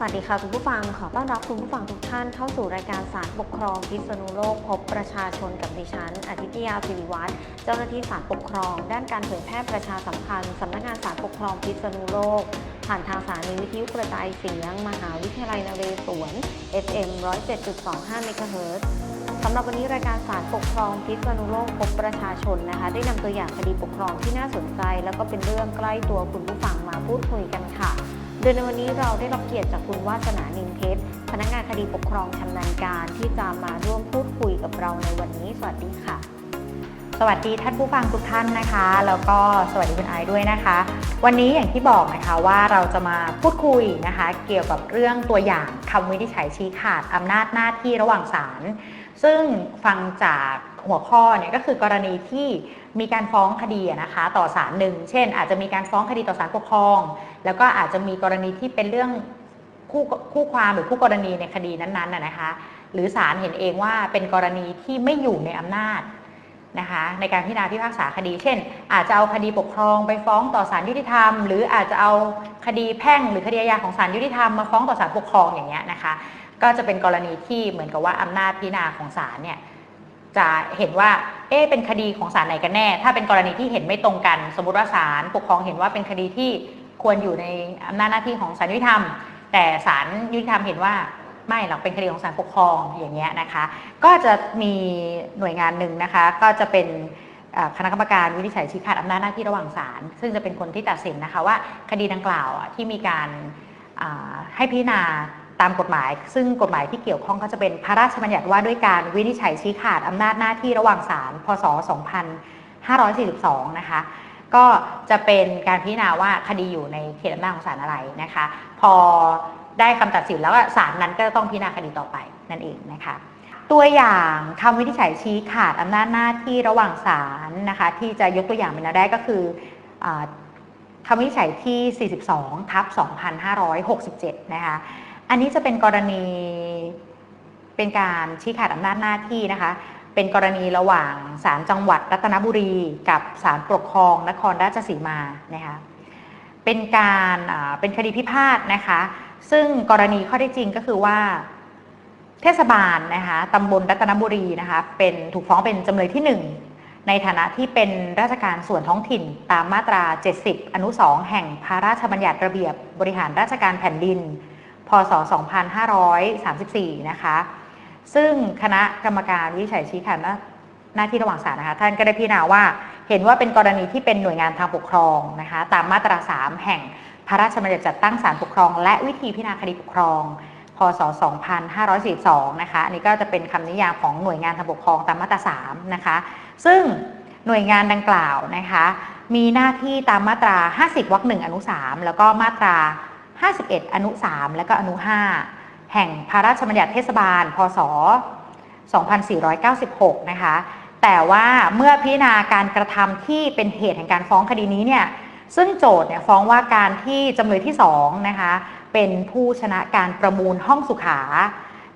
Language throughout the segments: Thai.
สวัสดีค่ะคุณผู้ฟังขอต้อนรับคุณผู้ฟังทุกท่านเข้าสู่รายการสารปกครองพิษณุโลกพบประชาชนกับดิฉันอาทิตยาสิริวัฒน์เจ้าหน้าที่สารปกครอง ด้านการเผยแพร่ประชาสัมพันธ์สำนักงานสารปกครองพิษณุโลก ผ่านทางสถานีวิทยุกระจายเสียง มหาวิทยาลัยนเรศวร FM 107.25เมกะเฮิรตซ์สำหรับวันนี้รายการสารปกครองพิษณุโลกพบประชาชนนะคะ ได้นำตัวอย่างคดีปกครองที่น่าสนใจ แล้วก็เป็นเรื่องใกล้ตัวคุณผู้ฟังมาพูดคุยกันค่ะ โดยในวันนี้เราได้รับเกียรติจากคุณวาสนานินเพชร พนักงานคดีปกครองชำนาญการที่จะมาร่วมพูดคุยกับเราในวันนี้ สวัสดีค่ะ สวัสดีท่านผู้ฟังทุกท่านนะคะ แล้วก็สวัสดีคุณไอด้วยนะคะ วันนี้อย่างที่บอกนะคะว่าเราจะมาพูดคุยนะคะ เกี่ยวกับเรื่องตัวอย่างคำวินิจฉัยชี้ขาดอำนาจหน้าที่ระหว่างศาลซึ่งฟังจาก หัวข้อเนี่ยก็คือกรณีที่มีการฟ้องคดีนะคะต่อศาลหนึ่ง เช่น อาจจะมีการฟ้องคดีต่อศาลปกครอง แล้วก็อาจจะมีกรณีที่เป็นเรื่องคู่คู่ความหรือคู่กรณีในคดีนั้นๆนะนะคะ หรือศาลเห็นเองว่าเป็นกรณีที่ไม่อยู่ในอำนาจนะคะในการพิจารณาพิพากษาคดี เช่น อาจจะเอาคดีปกครองไปฟ้องต่อศาลยุติธรรม หรืออาจจะเอาคดีแพ่งหรือคดีอาญาของศาลยุติธรรมมาฟ้องต่อศาลปกครองอย่างเงี้ยนะคะ ก็จะเป็นกรณีที่เหมือนกับว่าอำนาจพิจารณาของศาลเนี่ย จะเห็นว่าเอ๊ะเป็นคดีของศาลไหนกันแน่ ถ้าเป็นกรณีที่เห็นไม่ตรงกัน สมมติว่าศาลปกครองเห็นว่าเป็นคดีที่ควรอยู่ในอำนาจหน้าที่ของศาลยุติธรรม แต่ศาลยุติธรรมเห็นว่าไม่หรอกเป็นคดีของศาลปกครองอย่างเงี้ยนะคะ ก็จะมีหน่วยงานหนึ่งนะคะ ก็จะเป็นคณะกรรมการวินิจฉัยชี้ขาดอำนาจหน้าที่ระหว่างศาลซึ่งจะเป็นคนที่ตัดสินนะคะว่าคดีดังกล่าวที่มีการให้พิจารณา ตามกฎหมาย ซึ่งกฎหมายที่เกี่ยวข้องก็จะเป็นพระราชบัญญัติว่าด้วยการวินิจฉัยชี้ขาดอำนาจหน้าที่ระหว่างศาลพศ 2542 นะคะ ก็จะเป็นการพิจารณาว่าคดีอยู่ในเขตอำนาจของศาลอะไรนะคะ พอได้คำตัดสินแล้วศาลนั้นก็จะต้องพิจารณาคดีต่อไปนั่นเองนะคะตัวอย่างคำวินิจฉัยชี้ขาดอำนาจหน้าที่ระหว่างศาลนะคะ ที่จะยกตัวอย่างเป็นได้ก็คืออคำวินิจฉัยที่ 42 ทับ 2567 นะคะ อันนี้จะเป็นกรณีเป็นการชี้ขาดอำนาจหน้าที่นะคะ เป็นกรณีระหว่างศาลจังหวัดรัตนบุรี กับศาลปกครองนครราชสีมานะคะเป็นการเป็นคดีพิพาทนะคะ ซึ่งกรณีข้อได้จริงก็คือว่า เทศบาลนะคะตำบลรัตนบุรีนะคะเป็นถูกฟ้องเป็นจำเลยที่ 1 ในฐานะที่เป็นราชการส่วนท้องถิ่นตามมาตรา 70 อนุ 2 แห่งพระราชบัญญัติระเบียบบริหารราชการแผ่นดิน พศ 2534 นะคะ ซึ่งคณะกรรมการวิจัยชี้ขาดหน้าที่ระหว่างศาลนะคะ ท่านก็ได้พิจารณาว่าเห็นว่าเป็นกรณีที่เป็นหน่วยงานทางปกครองนะคะ ตามมาตรา 3 แห่งพระราชบัญญัติจัดตั้งศาลปกครอง และวิธีพิจารณาคดีปกครอง พศ 2542 นะคะ อันนี้ก็จะเป็นคำนิยามของหน่วยงานทางปกครองตามมาตรา 3 นะคะ ซึ่งหน่วยงานดังกล่าวนะคะ มีหน้าที่ตามมาตรา 50วรรคหนึ่งอนุ 3 แล้วก็มาตรา 51 อนุ 3 และก็อนุ 5 แห่งพระราชบัญญัติเทศบาล พศ 2496 นะคะ แต่ว่าเมื่อพิจารณาการกระทำที่เป็นเหตุแห่งการฟ้องคดีนี้เนี่ย ซึ่งโจทย์เนี่ยฟ้องว่าการที่จำเลยที่2นะคะ เป็นผู้ชนะการประมูลห้องสุขา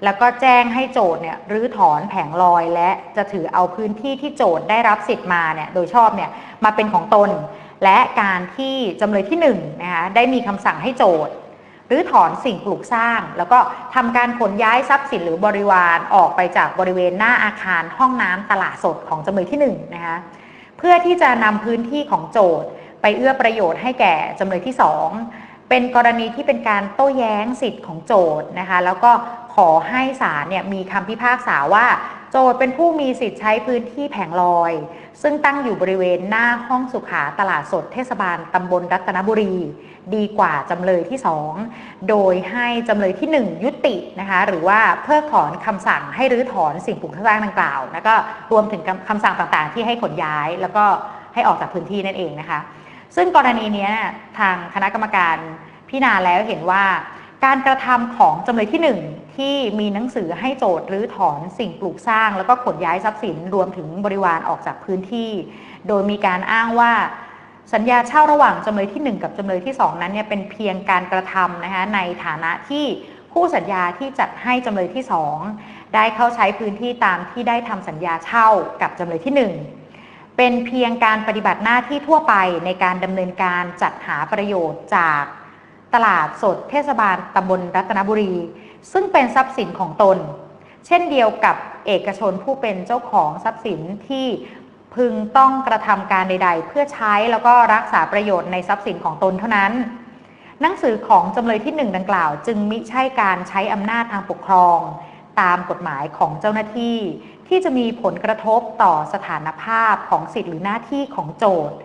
แล้วก็แจ้งให้โจทย์เนี่ยรื้อถอนแผงลอยและจะถือเอาพื้นที่ที่โจทย์ได้รับสิทธิ์มาเนี่ยโดยชอบเนี่ยมาเป็นของตน และการที่จำเลยที่1นะคะได้มีคำสั่งให้โจทย์รื้อถอนสิ่งปลูกสร้าง แล้วก็ทำการขนย้ายทรัพย์สินหรือบริวารออกไปจากบริเวณหน้าอาคารห้องน้ำตลาดสดของจำเลยที่1นะคะเพื่อที่จะนำพื้นที่ของโจทย์ไปเอื้อประโยชน์ให้แก่จำเลยที่ 2 เป็นกรณีที่เป็นการโต้แย้งสิทธิ์ของโจทย์นะคะแล้วก็ขอให้ศาลเนี่ยมีคำพิพากษาว่า โจทย์เป็นผู้มีสิทธิ์ใช้พื้นที่แผงลอย ซึ่งตั้งอยู่บริเวณหน้าห้องสุขาตลาดสดเทศบาลตำบลรัตนบุรี ดีกว่าจำเลยที่ 2 โดยให้จำเลยที่ 1 ยุตินะคะหรือว่าเพิกถอนคำสั่งให้รื้อถอนสิ่งปลูกสร้างดังกล่าว แล้วก็รวมถึงคำสั่งต่างๆ ที่ให้ขนย้าย แล้วก็ให้ออกจากพื้นที่นั่นเองนะคะ ซึ่งกรณีนี้ทางคณะกรรมการพิจารณาแล้วเห็นว่า การกระทำของจำเลยที่ 1 ที่มีหนังสือให้โจทย์หรือถอนสิ่งปลูกสร้าง แล้วก็ขนย้ายทรัพย์สินรวมถึงบริวารออกจากพื้นที่ โดยมีการอ้างว่าสัญญาเช่าระหว่างจำเลยที่ 1 กับจำเลยที่ 2 นั้นเนี่ยเป็นเพียงการกระทำนะคะในฐานะที่คู่สัญญาที่จัดให้จำเลยที่ 2 ได้เข้าใช้พื้นที่ตามที่ได้ทำสัญญาเช่ากับจำเลยที่ 1 เป็นเพียงการปฏิบัติหน้าที่ทั่วไปในการดำเนินการจัดหาประโยชน์จาก ตลาดสดเทศบาลตำบลรัตนบุรี ซึ่งเป็นทรัพย์สินของตน เช่นเดียวกับเอกชนผู้เป็นเจ้าของทรัพย์สินที่พึงต้องกระทำการใด ๆ เพื่อใช้แล้วก็รักษาประโยชน์ในทรัพย์สินของตนเท่านั้น หนังสือของจำเลยที่หนึ่งดังกล่าว จึงมิใช่การใช้อำนาจทางปกครอง ตามกฎหมายของเจ้าหน้าที่ ที่จะมีผลกระทบต่อสถานภาพของสิทธิหรือหน้าที่ของโจทย์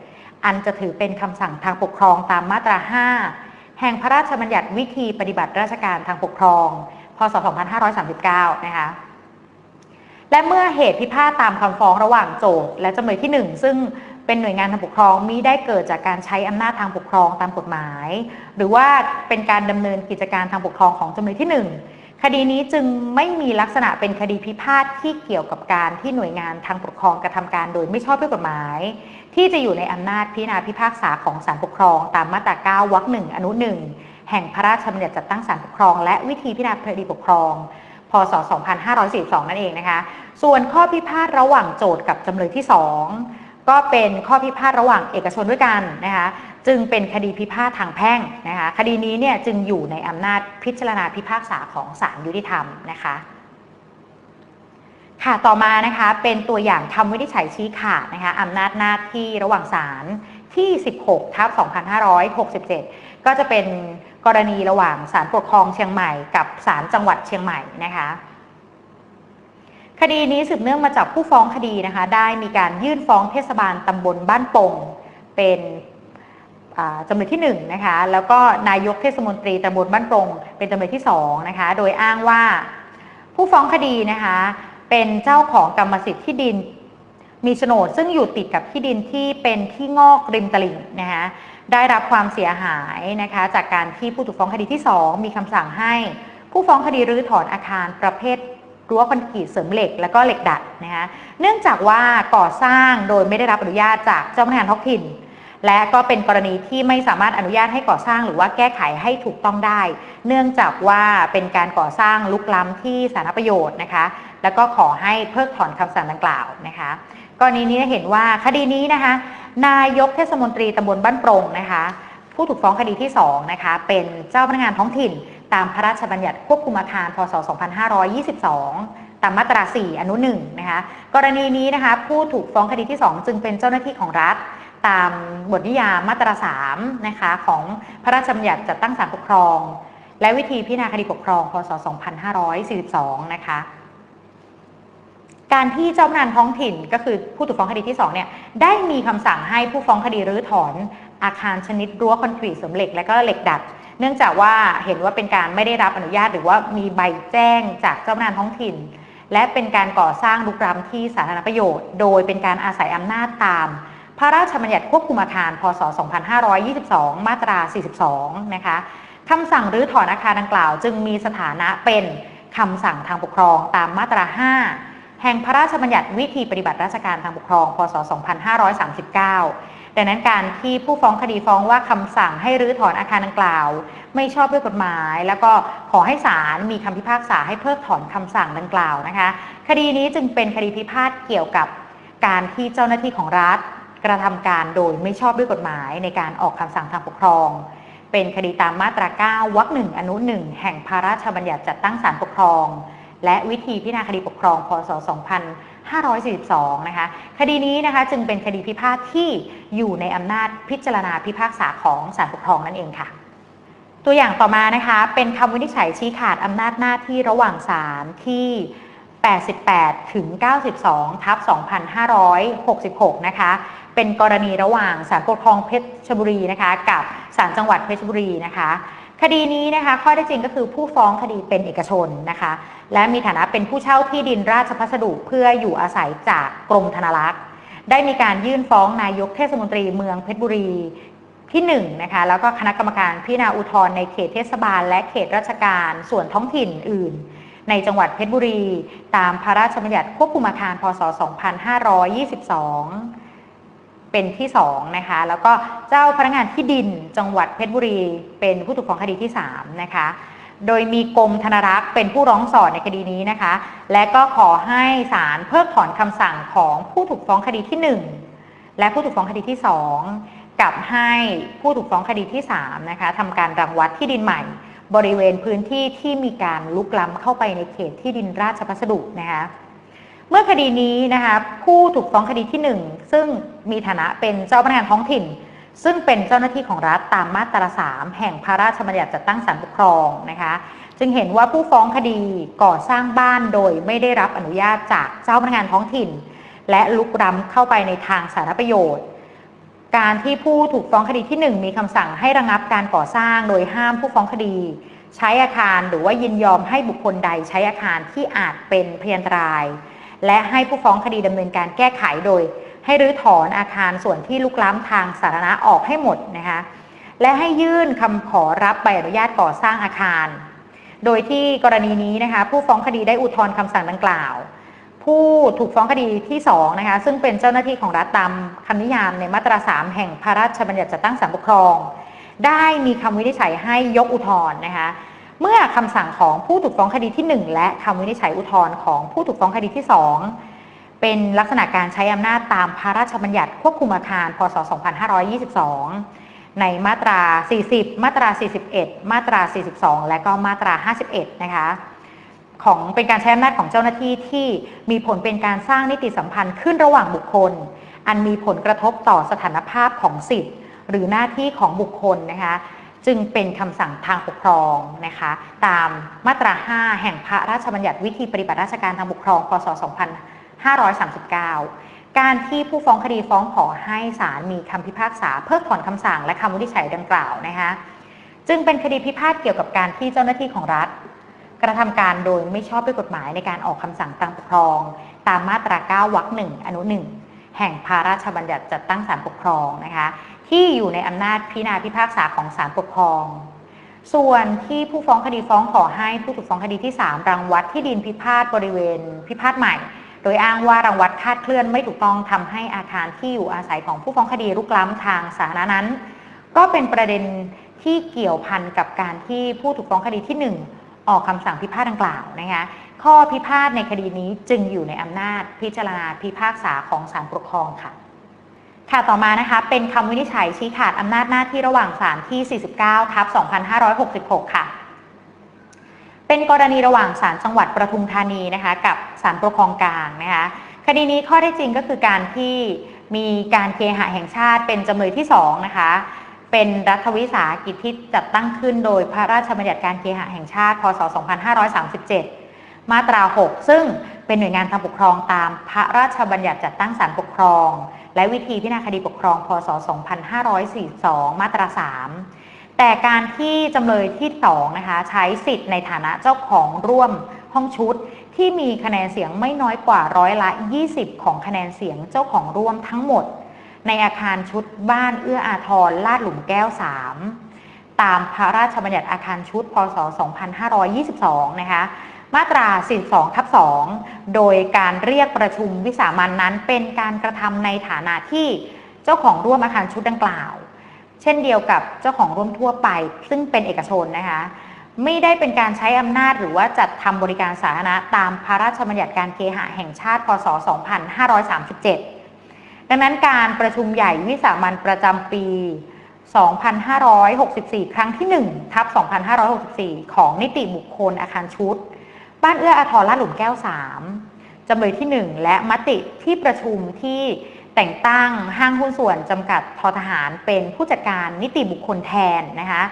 อันจะถือเป็นคำสั่งทางปกครองตามมาตรา 5 แห่งพระราชบัญญัติวิธีปฏิบัติราชการทางปกครอง พศ 2539 นะคะ และเมื่อเหตุพิพาทตามคำฟ้องระหว่างโจทก์และจำเลยที่ 1 ซึ่งเป็นหน่วยงานทางปกครองมิได้เกิดจากการใช้อำนาจทางปกครองตามกฎหมาย หรือว่าเป็นการดำเนินกิจการทางปกครองของจำเลยที่ 1 คดีนี้จึงไม่มีลักษณะเป็นคดีพิพาทที่เกี่ยวกับการที่หน่วยงานทางปกครองกระทำการโดยไม่ชอบด้วยกฎหมาย ที่จะอยู่ในอำนาจพิจารณาพิพากษาของศาลปกครอง ตามมาตรา9วรรคหนึ่งอนุหนึ่งแห่งพระราชบัญญัติจัดตั้งศาลปกครอง และวิธีพิจารณาคดีปกครอง พศ 2542 นั่นเองนะคะ ส่วนข้อพิพาทระหว่างโจทก์กับจำเลยที่ 2 ก็เป็นข้อพิพาทระหว่างเอกชนด้วยกันนะคะ จึงเป็นคดีพิพาททางแพ่งนะคะ คดีนี้เนี่ยจึงอยู่ในอำนาจพิจารณาพิพากษาของศาลยุติธรรมนะคะ ค่ะต่อมานะคะเป็นตัวอย่างคำวินิจฉัยชี้ขาดนะคะอำนาจหน้าที่ระหว่างศาลที่ 16ทับ2567 ก็จะเป็นกรณีระหว่างศาลปกครองเชียงใหม่กับศาลจังหวัดเชียงใหม่นะคะคดีนี้สืบเนื่องมาจากผู้ฟ้องคดีนะคะ ได้มีการยื่นฟ้องเทศบาลตำบลบ้านปงเป็นจำเลยที่1นงนะคะแล้วก็นายกเทศมนตรีตำบลบ้านปงเป็นจำเลยที่2นะคะโดยอ้างว่าผู้ฟ้องคดีนะคะ เป็นเจ้าของกรรมสิทธิ์ที่ดิน มีโฉนดซึ่งอยู่ติดกับที่ดินที่เป็นที่งอกริมตลิ่งนะคะได้รับความเสียหายนะคะจากการที่ผู้ถูกฟ้องคดีที่ 2 มีคำสั่งให้ ผู้ฟ้องคดีรื้อถอนอาคารประเภทรั้วคอนกรีตเสริมเหล็กและก็เหล็กดัดนะคะเนื่องจากว่าก่อสร้างโดยไม่ได้รับอนุญาตจากเจ้าพนักงานท้องถิ่น และก็เป็นกรณีที่ไม่สามารถอนุญาตให้ก่อสร้างหรือว่าแก้ไขให้ถูกต้องได้ เนื่องจากว่าเป็นการก่อสร้างลุกล้ำที่สาธารณประโยชน์นะคะ แล้วก็ขอให้เพิกถอนคำสั่งดังกล่าวนะคะกรณีนี้เห็นว่าคดีนี้นะคะ นายกเทศมนตรีตำบลบ้านโปรงนะคะ ผู้ถูกฟ้องคดีที่2นะคะเป็นเจ้าพนักงานท้องถิ่น ตามพระราชบัญญัติควบคุมอาคารพศ 2522 ตามมาตรา 4 อนุ1นะคะกรณีนี้นะคะผู้ถูกฟ้องคดีที่ 2 จึงเป็นเจ้าหน้าที่ของรัฐ ตามบทนิยามมาตรา3นะคะของพระราชบัญญัติจัดตั้งศาลปกครอง และวิธีพิจารณาคดีปกครองพศ 2542 นะคะ การที่เจ้าพนักงานท้องถิ่นก็คือผู้ถูกฟ้องคดีที่2เนี่ยได้มีคำสั่งให้ผู้ฟ้องคดีรื้อถอนอาคารชนิดรั้วคอนกรีตเสริมเหล็กและก็เหล็กดัด เนื่องจากว่าเห็นว่าเป็นการไม่ได้รับอนุญาต หรือว่ามีใบแจ้งจากเจ้าพนักงานท้องถิ่น และเป็นการก่อสร้างลุกล้ำที่สาธารณประโยชน์ โดยเป็นการอาศัยอำนาจตาม พระราชบัญญัติควบคุมอาคาร พศ 2522 มาตรา 42 นะคะคำสั่งรื้อถอนอาคารดังกล่าว จึงมีสถานะเป็นคำสั่งทางปกครองตามมาตรา 5 แห่งพระราชบัญญัติวิธีปฏิบัติราชการทางปกครอง พศ 2539 ดังนั้นการที่ผู้ฟ้องคดีฟ้องว่าคำสั่งให้รื้อถอนอาคารดังกล่าว ไม่ชอบด้วยกฎหมาย แล้วก็ขอให้ศาลมีคำพิพากษาให้เพิกถอนคำสั่งดังกล่าวนะคะ คดีนี้จึงเป็นคดีพิพาทเกี่ยวกับการที่เจ้าหน้าที่ของรัฐ กระทำการโดยไม่ชอบด้วยกฎหมายในการออกคำสั่งทางปกครอง เป็นคดีตามมาตรา 9 วรรคหนึ่งอนุหนึ่งแห่งพระราชบัญญัติจัดตั้งศาลปกครอง และวิธีพิจารณาคดีปกครอง พศ 2542 นะคะ คดีนี้นะคะจึงเป็นคดีพิพาทที่อยู่ในอำนาจพิจารณาพิพากษาของศาลปกครองนั่นเองค่ะ ตัวอย่างต่อมานะคะเป็นคำวินิจฉัยชี้ขาดอำนาจหน้าที่ระหว่างศาลที่ 88 ถึง 92 ทับ 2566 นะคะ เป็นกรณีระหว่างศาลปกครองเพชรบุรีนะคะ กับศาลจังหวัดเพชรบุรีนะคะ คดีนี้นะคะข้อได้จริงก็คือผู้ฟ้องคดีเป็นเอกชนนะคะ และมีฐานะเป็นผู้เช่าที่ดินราชพัสดุเพื่ออยู่อาศัยจากกรมธนารักษ์ ได้มีการยื่นฟ้องนายกเทศมนตรีเมืองเพชรบุรีที่1นงนะคะแล้วก็คณะกรรมการพิจารณาอุทธรณ์ในเขตเทศบาล และเขตราชการส่วนท้องถิ่นอื่น ในจังหวัดเพชรบุรี ตามพระราชบัญญัติควบคุมอาคารพศ 2522 เป็นที่2นะคะแล้วก็เจ้าพนักงานที่ดินจังหวัดเพชรบุรี เป็นผู้ถูกฟ้องคดีที่3นะคะโดยมีกรมธนารักษ์เป็นผู้ร้องสอดในคดีนี้นะคะ และก็ขอให้ศาลเพิกถอนคำสั่งของผู้ถูกฟ้องคดีที่ 1 และผู้ถูกฟ้องคดีที่ 2 กับให้ผู้ถูกฟ้องคดีที่3นะคะทำการรังวัดที่ดินใหม่ บริเวณพื้นที่ที่มีการลุกล้ำเข้าไปในเขตที่ดินราชพัสดุนะคะ เมื่อคดีนี้นะคะผู้ถูกฟ้องคดีที่ 1 ซึ่งมีฐานะเป็นเจ้าพนักงานท้องถิ่น ซึ่งเป็นเจ้าหน้าที่ของรัฐตามมาตรา 3 แห่งพระราชบัญญัติจัดตั้งศาลปกครองนะคะจึงเห็นว่าผู้ฟ้องคดีก่อสร้างบ้านโดยไม่ได้รับอนุญาตจากเจ้าพนักงานท้องถิ่น และลุกล้ำเข้าไปในทางสาธารณประโยชน์ การที่ผู้ถูกฟ้องคดีที่ 1 มีคำสั่งให้ระงับการก่อสร้างโดยห้ามผู้ฟ้องคดี ใช้อาคารหรือว่ายินยอมให้บุคคลใดใช้อาคารที่อาจเป็นพยันตราย และให้ผู้ฟ้องคดีดำเนินการแก้ไขโดย ให้รื้อถอนอาคารส่วนที่ลุกล้ำทางสาธารณะออกให้หมดนะคะและให้ยื่นคำขอรับใบอนุญาตก่อสร้างอาคาร โดยที่กรณีนี้นะคะผู้ฟ้องคดีได้อุทธรณ์คำสั่งดังกล่าว ผู้ถูกฟ้องคดีที่2นะคะซึ่งเป็นเจ้าหน้าที่ของรัฐตามคำนิยามในมาตรา 3 แห่งพระราชบัญญัติจัดตั้งศาลปกครอง ได้มีคำวินิจฉัยให้ยกอุทธรณ์นะคะ เมื่อคำสั่งของผู้ถูกฟ้องคดีที่ 1 และคำวินิจฉัยอุทธรณ์ของผู้ถูกฟ้องคดีที่ 2 เป็นลักษณะการใช้อำนาจตามพระราชบัญญัติควบคุมอาคาร พศ 2522 ในมาตรา 40 มาตรา 41 มาตรา 42 และก็มาตรา 51 นะคะของเป็นการใช้อำนาจของเจ้าหน้าที่ที่มีผลเป็นการสร้างนิติสัมพันธ์ขึ้นระหว่างบุคคล อันมีผลกระทบต่อสถานภาพของสิทธิ์ หรือหน้าที่ของบุคคลนะคะ จึงเป็นคำสั่งทางปกครองนะคะ ตามมาตรา 5 แห่งพระราชบัญญัติวิธีปฏิบัติราชการทางปกครอง พศ 2539 การที่ผู้ฟ้องคดีฟ้องขอให้ศาลมีคำพิพากษาเพิกถอนคำสั่งและคำวินิจฉัยดังกล่าวนะคะ จึงเป็นคดีพิพาทเกี่ยวกับการที่เจ้าหน้าที่ของรัฐ กระทำการโดยไม่ชอบด้วยกฎหมายในการออกคำสั่งทางปกครอง ตามมาตรา 9 วรรคหนึ่งอนุหนึ่งแห่งพระราชบัญญัติจัดตั้งศาลปกครองนะคะ ที่อยู่ในอำนาจพิจารณาพิพากษาของศาลปกครอง ส่วนที่ผู้ฟ้องคดีฟ้องขอให้ผู้ถูกฟ้องคดีที่ 3 รังวัดที่ดินพิพาทบริเวณ พิพาทใหม่ โดยอ้างว่ารังวัดคาดเคลื่อนไม่ถูกต้องทำให้อาคารที่อยู่อาศัยของผู้ฟ้องคดีรุกล้ำทางสาธารณะนั้น ก็เป็นประเด็นที่เกี่ยวพันกับการที่ผู้ถูกฟ้องคดีที่ 1 ออกคำสั่งพิพาทดังกล่าวนะคะข้อพิพาทในคดีนี้จึงอยู่ในอำนาจพิจารณาพิพากษาของศาลปกครองค่ะ ค่ะ ต่อมานะคะ เป็นคำวินิจฉัยชี้ขาดอำนาจหน้าที่ระหว่างศาลที่ 49 ทับ 2566 ค่ะ เป็นกรณีระหว่างศาลจังหวัดประทุมธานีนะคะ กับศาลปกครองกลางนะคะ คดีนี้ข้อได้จริงก็คือการที่มีการเคหะแห่งชาติเป็นจำเลยที่2นะคะ เป็นรัฐวิสาหกิจที่จัดตั้งขึ้นโดยพระราชบัญญัติการเคหะแห่งชาติ พศ 2537 มาตรา 6 ซึ่งเป็นหน่วยงานทางปกครองตามพระราชบัญญัติจัดตั้งศาลปกครอง และวิธีพิจารณาคดีปกครอง พศ 2542 มาตรา 3 แต่การที่จำเลยที่2นะคะใช้สิทธิ์ในฐานะเจ้าของร่วมห้องชุด ที่มีคะแนนเสียงไม่น้อยกว่าร้อยละ 20 ของคะแนนเสียงเจ้าของร่วมทั้งหมด ในอาคารชุดบ้านเอื้ออาทรลาดหลุมแก้ว 3 ตามพระราชบัญญัติอาคารชุด พศ 2522 นะคะ มาตรา 42 ทับ 2 โดยการเรียกประชุมวิสามันนั้นเป็นการกระทำในฐานะที่เจ้าของร่วมอาคารชุดดังกล่าว เช่นเดียวกับเจ้าของร่วมทั่วไป ซึ่งเป็นเอกชนนะคะ ไม่ได้เป็นการใช้อำนาจหรือว่าจัดทำบริการสาธารณะตามพระราชบัญญัติการเคหะแห่งชาติ พศ 2537 ดังนั้นการประชุมใหญ่วิสามันประจำปี 2564 ครั้งที่1ทับ2564 ของนิติบุคคลอาคารชุด บ้านเอื้ออาทรลาดหลุมแก้ว 3 จำเลยที่ 1 และมติที่ประชุมที่แต่งตั้งห้างหุ้นส่วนจำกัดทอทหารเป็นผู้จัดการนิติบุคคลแทนนะคะ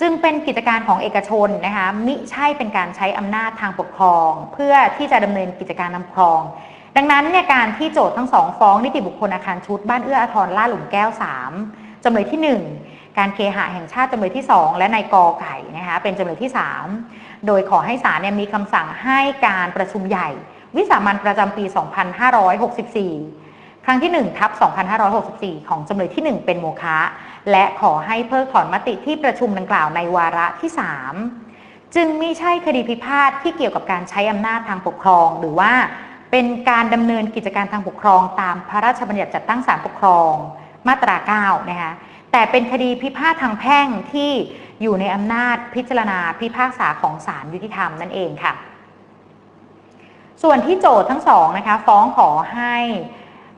จึงเป็นกิจการของเอกชนนะคะมิใช่เป็นการใช้อำนาจทางปกครอง เพื่อที่จะดำเนินกิจการนำครอง ดังนั้นเนี่ยการที่โจทย์ทั้งสองฟ้องนิติบุคคลอาคารชุดบ้านเอื้ออาทรล่าดหลุมแก้ว 3จำเลยที่ 1 การเคหะแห่งชาติจำเลยที่ 2 และนายกอไก่นะคะเป็นจำเลยที่ 3 โดยขอให้ศาลเนี่ยมีคำสั่งให้การประชุมใหญ่ วิสามันประจำปี 2564 ครั้งที่ 1 ทับ 2564 ของจำเลยที่ 1 เป็นโมฆะและขอให้เพิกถอนมติที่ประชุมดังกล่าวในวาระที่ 3 จึงไม่ใช่คดีพิพาทที่เกี่ยวกับการใช้อำนาจทางปกครองหรือว่าเป็นการดำเนินกิจการทางปกครองตามพระราชบัญญัติจัดตั้งศาลปกครองมาตรา 9 นะคะ แต่เป็นคดีพิพาททางแพ่งที่อยู่ในอำนาจพิจารณาพิพากษาของศาลยุติธรรมนั่นเองค่ะ ส่วนที่โจทย์ทั้งสองนะคะฟ้องขอให้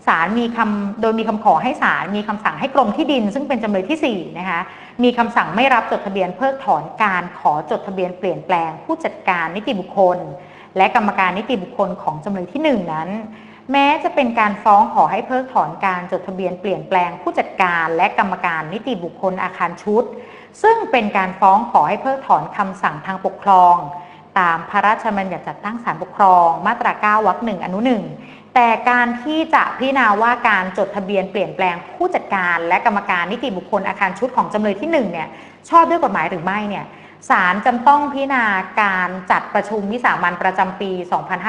ศาลมีคำโดยมีคำขอให้ศาลมีคำสั่งให้กรมที่ดิน ซึ่งเป็นจำเลยที่4นะคะมีคำสั่งไม่รับจดทะเบียนเพิกถอนการขอจดทะเบียนเปลี่ยนแปลง ผู้จัดการนิติบุคคล และกรรมการนิติบุคคลของจำเลยที่ 1 นั้น แม้จะเป็นการฟ้องขอให้เพิกถอนการจดทะเบียนเปลี่ยนแปลงผู้จัดการและกรรมการนิติบุคคลอาคารชุด ซึ่งเป็นการฟ้องขอให้เพิกถอนคำสั่งทางปกครอง ตามพระราชบัญญัติจัดตั้งศาลปกครองมาตรา 9 วรรคหนึ่งอนุหนึ่งแต่การที่จะพิจารณาว่าการจดทะเบียนเปลี่ยนแปลงผู้จัดการ และกรรมการนิติบุคคลอาคารชุดของจำเลยที่1เนี่ยชอบด้วยกฎหมายหรือไม่เนี่ย ศาลจำต้องพิจารณาการจัดประชุมวิสามันประจำปี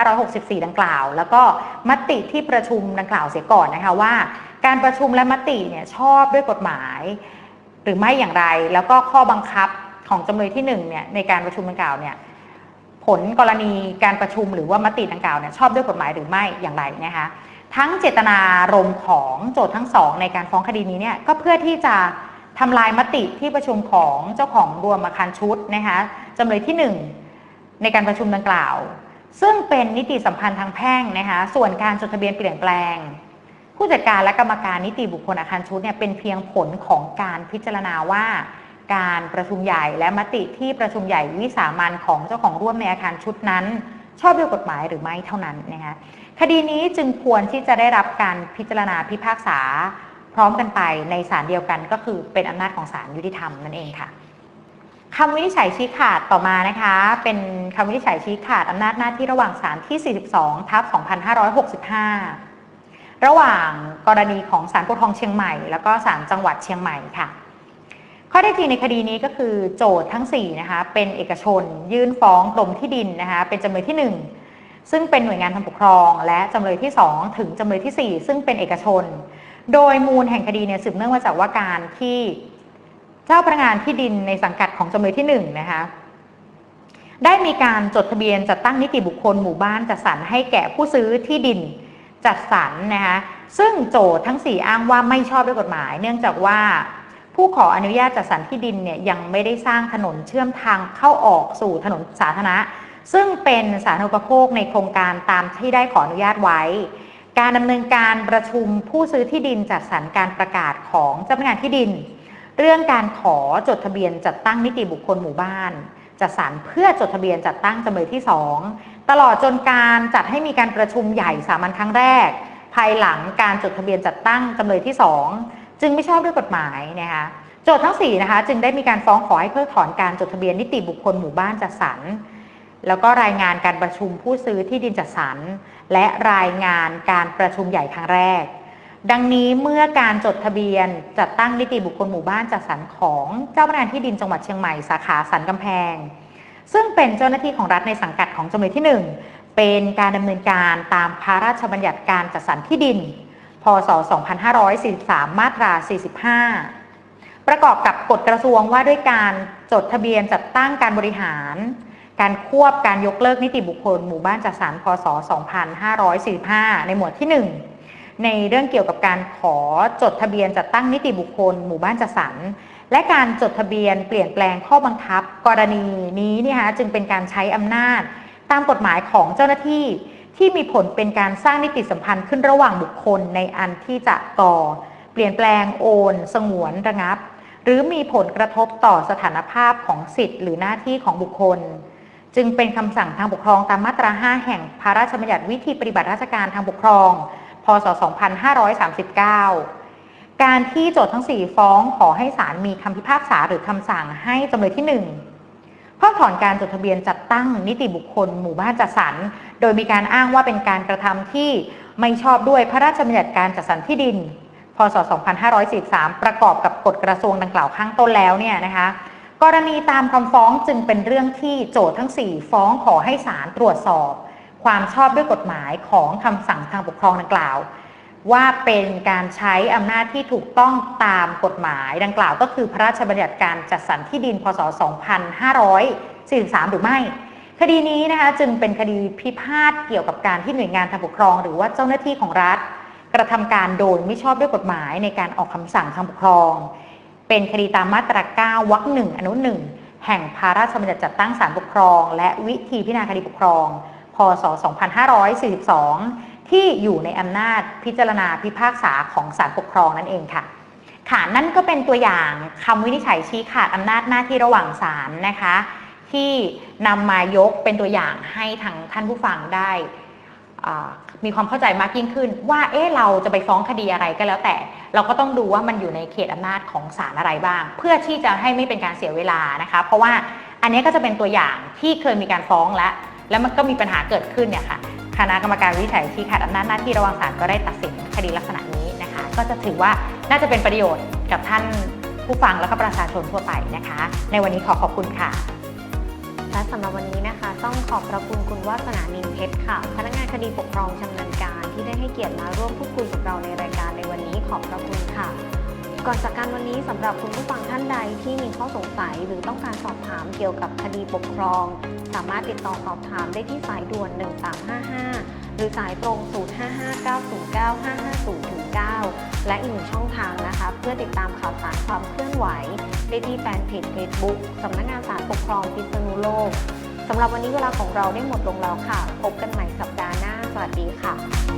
2564 ดังกล่าว แล้วก็มติที่ประชุมดังกล่าวเสียก่อนนะคะว่า การประชุมและมติเนี่ยชอบด้วยกฎหมาย หรือไม่อย่างไร แล้วก็ข้อบังคับของจำเลยที่1เนี่ยในการประชุมดังกล่าวเนี่ยผลกรณีการประชุมหรือว่ามติดังกล่าวเนี่ยชอบด้วยกฎหมายหรือไม่อย่างไรนะคะทั้งเจตนารมณ์ของโจทย์ทั้งสองในการฟ้องคดีนี้เนี่ยก็เพื่อที่จะ ทำลายมติที่ประชุมของเจ้าของรวมอาคารชุดนะคะจำเลยที่ 1 ในการประชุมดังกล่าว ซึ่งเป็นนิติสัมพันธ์ทางแพ่งนะคะส่วนการจดทะเบียนเปลี่ยนแปลง ผู้จัดการและกรรมการนิติบุคคลอาคารชุดเนี่ยเป็นเพียงผลของการพิจารณาว่าการประชุมใหญ่และมติที่ประชุมใหญ่วิสามันของเจ้าของร่วมในอาคารชุดนั้น ชอบด้วยกฎหมายหรือไม่เท่านั้นนะคะคดีนี้จึงควรที่จะได้รับการพิจารณาพิพากษา พร้อมกันไปในศาลเดียวกันก็คือเป็นอำนาจของศาลยุติธรรมนั่นเองค่ะคำวินิจฉัยชี้ขาดต่อมานะคะ เป็นคำวินิจฉัยชี้ขาดอำนาจหน้าที่ระหว่างศาลที่ 42 ทับ 2565 ระหว่างกรณีของศาลปกครองเชียงใหม่ แล้วก็ศาลจังหวัดเชียงใหม่ค่ะ ข้อเท็จจริงในคดีนี้ก็คือโจทย์ทั้ง 4 นะคะ เป็นเอกชน ยื่นฟ้องกรมที่ดินนะคะ เป็นจำเลยที่ 1 ซึ่งเป็นหน่วยงานทางปกครอง และจำเลยที่ 2 ถึงจำเลยที่ 4 ซึ่งเป็นเอกชน โดยมูลแห่งคดีเนี่ยสืบเนื่องมาจากว่าการที่เจ้าพนักงานที่ดินในสังกัดของจำเลยที่1นะคะได้มีการจดทะเบียนจัดตั้งนิติบุคคลหมู่บ้านจัดสรรให้แก่ผู้ซื้อที่ดินจัดสรรนะคะซึ่งโจทย์ทั้ง 4 อ้างว่าไม่ชอบด้วยกฎหมาย เนื่องจากว่าผู้ขออนุญาตจัดสรรที่ดินเนี่ยยังไม่ได้สร้างถนนเชื่อมทางเข้าออกสู่ถนนสาธารณะ ซึ่งเป็นสาธารณูปโภคในโครงการตามที่ได้ขออนุญาตไว้ การดำเนินการประชุมผู้ซื้อที่ดินจัดสรรการประกาศของเจ้าพนักงานที่ดิน เรื่องการขอจดทะเบียนจัดตั้งนิติบุคคลหมู่บ้าน จัดสรรเพื่อจดทะเบียนจัดตั้งจำเลยที่ 2 ตลอดจนการจัดให้มีการประชุมใหญ่สามัญครั้งแรก ภายหลังการจดทะเบียนจัดตั้งจำเลยที่ 2 จึงไม่ชอบด้วยกฎหมายนะคะโจทย์ทั้ง4นะคะจึงได้มีการฟ้องขอให้เพิกถอนการจดทะเบียนนิติบุคคลหมู่บ้านจัดสรร แล้วก็รายงานการประชุมผู้ซื้อที่ดินจัดสรร และรายงานการประชุมใหญ่ครั้งแรก ดังนี้เมื่อการจดทะเบียนจัดตั้งนิติบุคคลหมู่บ้านจัดสรรของเจ้าพนักงานที่ดินจังหวัดเชียงใหม่สาขาสันกำแพง ซึ่งเป็นเจ้าหน้าที่ของรัฐในสังกัดของจำเลยที่ 1 เป็นการดำเนินการตามพระราชบัญญัติการจัดสรรที่ดิน พศ 2543 มาตรา 45 ประกอบกับกฎกระทรวงว่าด้วยการจดทะเบียนจัดตั้งการบริหาร การควบการยกเลิกนิติบุคคล หมู่บ้านจัดสรรพศ 2545 ในหมวดที่ 1 ในเรื่องเกี่ยวกับการขอจดทะเบียนจัดตั้งนิติบุคคล หมู่บ้านจัดสรรและการจดทะเบียนเปลี่ยนแปลงข้อบังคับ กรณีนี้นี่ฮะจึงเป็นการใช้อำนาจ ตามกฎหมายของเจ้าหน้าที่ที่มีผลเป็นการสร้างนิติสัมพันธ์ขึ้นระหว่างบุคคลในอันที่จะก่อ เปลี่ยนแปลงโอน สงวนระงับ หรือมีผลกระทบต่อสถานภาพของสิทธิ์หรือหน้าที่ของบุคคล จึงเป็นคำสั่งทางปกครองตามมาตรา 5 แห่งพระราชบัญญัติวิธีปฏิบัติราชการทางปกครอง พศ 2539 การที่โจทย์ทั้ง 4 ฟ้องขอให้ศาลมีคำพิพากษาหรือคำสั่งให้จำเลยที่ 1 เพิกถอนการจดทะเบียนจัดตั้งนิติบุคคลหมู่บ้านจัดสรร โดยมีการอ้างว่าเป็นการกระทำที่ไม่ชอบด้วยพระราชบัญญัติการจัดสรรที่ดิน พศ 2543 ประกอบกับกฎกระทรวงดังกล่าวข้างต้นแล้วเนี่ยนะคะ กรณีตามคำฟ้องจึงเป็นเรื่องที่โจทย์ทั้ง 4 ฟ้องขอให้ศาลตรวจสอบ ความชอบด้วยกฎหมายของคำสั่งทางปกครองดังกล่าว ว่าเป็นการใช้อำนาจที่ถูกต้องตามกฎหมายดังกล่าว ก็คือพระราชบัญญัติการจัดสรรที่ดินพศ 2543 หรือไม่ คดีนี้นะคะจึงเป็นคดีพิพาทเกี่ยวกับการที่หน่วยงานทางปกครอง หรือว่าเจ้าหน้าที่ของรัฐ กระทำการโดยไม่ชอบด้วยกฎหมายในการออกคำสั่งทางปกครอง เป็นคดีตามมาตรา 9 วรรคหนึ่งอนุหนึ่งแห่งพระราชบัญญัติจัดตั้งศาลปกครอง และวิธีพิจารณาคดีปกครอง พศ 2542 ที่อยู่ในอำนาจพิจารณาพิพากษาของศาลปกครองนั่นเองค่ะ ค่ะนั่นก็เป็นตัวอย่างคำวินิจฉัยชี้ขาดอำนาจหน้าที่ระหว่างศาลนะคะ ที่นำมายกเป็นตัวอย่างให้ทางท่านผู้ฟังได้อ่า มีความเข้าใจมากยิ่งขึ้น ว่าเอ๊ะเราจะไปฟ้องคดีอะไรก็แล้วแต่ เราก็ต้องดูว่ามันอยู่ในเขตอำนาจของศาลอะไรบ้าง เพื่อที่จะให้ไม่เป็นการเสียเวลานะคะ เพราะว่าอันนี้ก็จะเป็นตัวอย่างที่เคยมีการฟ้องแล้ว แล้วมันก็มีปัญหาเกิดขึ้นเนี่ยค่ะคณะกรรมการวิจัยชี้ขาดอำนาจหน้าที่ระหว่างศาลก็ได้ตัดสินคดีลักษณะนี้นะคะ ก็จะถือว่าน่าจะเป็นประโยชน์กับท่านผู้ฟังแล้วก็ประชาชนทั่วไปนะคะ ในวันนี้ขอขอบคุณค่ะ และสำหรับวันนี้นะคะ ต้องขอบพระคุณคุณวาสนานินเพชรค่ะ พนักงานคดีปกครองชำนาญการที่ได้ให้เกียรติมาร่วมพูดคุยกับเราในรายการในวันนี้ขอบพระคุณค่ะ ก่อนจากการวันนี้สำหรับคุณผู้ฟังท่านใดที่มีข้อสงสัยหรือต้องการสอบถามเกี่ยวกับคดีปกครอง สามารถติดต่อสอบถามได้ที่สายด่วน 1355 หรือสายตรง 0559095509 และอีกหนึ่งช่องทางนะคะ เพื่อติดตามข่าวสารความเคลื่อนไหว ได้ที่แฟนเพจ Facebook สำนักงานศาลปกครองพิษณุโลกสำหรับวันนี้เวลาของเราได้หมดลงแล้วค่ะ พบกันใหม่สัปดาห์หน้า สวัสดีค่ะ